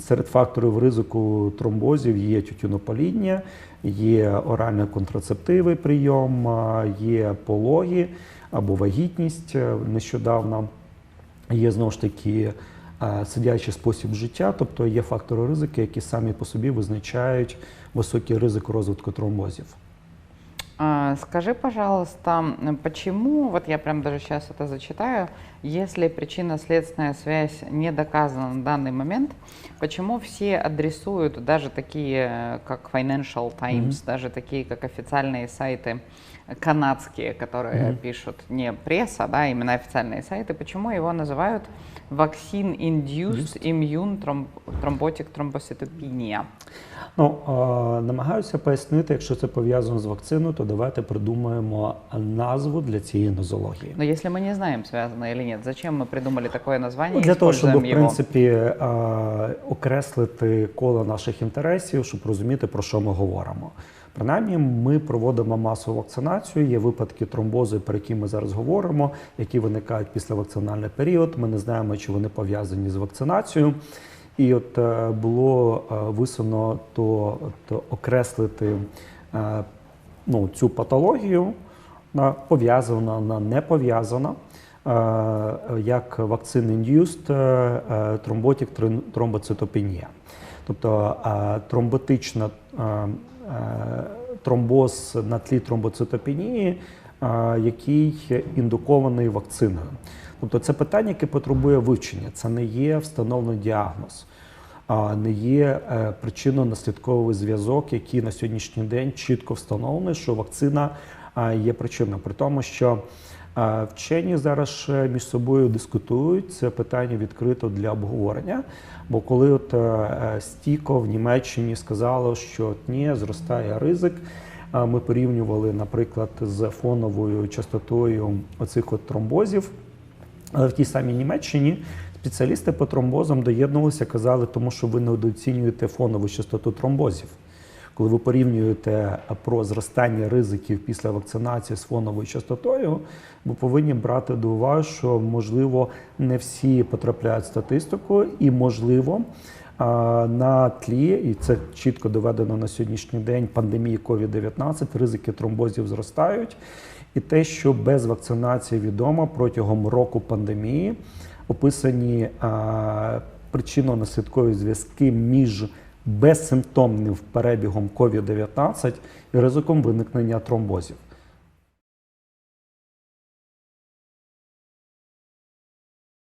Серед факторів ризику тромбозів є тютюнопаління, є оральний контрацептивний прийом, є пологи або вагітність е, нещодавно. Є знову ж таки е, сидячий спосіб життя, тобто є фактори ризики, які самі по собі визначають високий ризик розвитку тромбозів. А, Скажи, пожалуйста, почему, вот я прям даже сейчас это зачитаю, если причинно-следственная связь не доказана на данный момент, почему все адресуют, даже такие, как Financial Times, Мгм. даже такие, как официальные сайты канадские, которые Мгм. пишут не пресса, да, именно официальные сайты, почему его называют Vaccine-Induced Immune Thromb- Thrombotic Thrombocytopenia? Ну, е, намагаюся пояснити, якщо це пов'язано з вакциною, то давайте придумаємо назву для цієї нозології. Но если мы не знаем, связано или нет, зачем мы придумали такое название Ну, для того, щоб в принципі окреслити коло наших інтересів, щоб розуміти, про що ми говоримо. Принаймні, ми проводимо масову вакцинацію. Є випадки тромбозу, про які ми зараз говоримо, які виникають після вакцинальний період. Ми не знаємо, чи вони пов'язані з вакцинацією. І от е, було е, висуно то, то окреслити е, ну, цю патологію пов'язана на не пов'язана, е, як vaccine-induced е, е, тромбоцитопенія. Тобто тромботична тромбоз на тлі тромбоцитопенії, який індукований вакциною. Тобто це питання, яке потребує вивчення. Це не є встановлений діагноз, не є е, причинно-наслідковий зв'язок, який на сьогоднішній день чітко встановлений, що вакцина е, є причиною. При тому, що е, вчені зараз між собою дискутують, це питання відкрито для обговорення. Бо коли от Стіко в Німеччині сказало, що ні, зростає ризик. Ми порівнювали, наприклад, з фоновою частотою оцих от тромбозів. Але в тій самій Німеччині спеціалісти по тромбозам доєднувалися, казали, тому що ви недооцінюєте фонову частоту тромбозів. Коли ви порівнюєте про зростання ризиків після вакцинації з фоновою частотою, ви повинні брати до уваги, що можливо не всі потрапляють в статистику, і можливо на тлі, і це чітко доведено на сьогоднішній день пандемії COVID-19, ризики тромбозів зростають. І те, що без вакцинації відомо протягом року пандемії, описані причинно-наслідкові зв'язки між безсимптомним перебігом COVID-19 і ризиком виникнення тромбозів.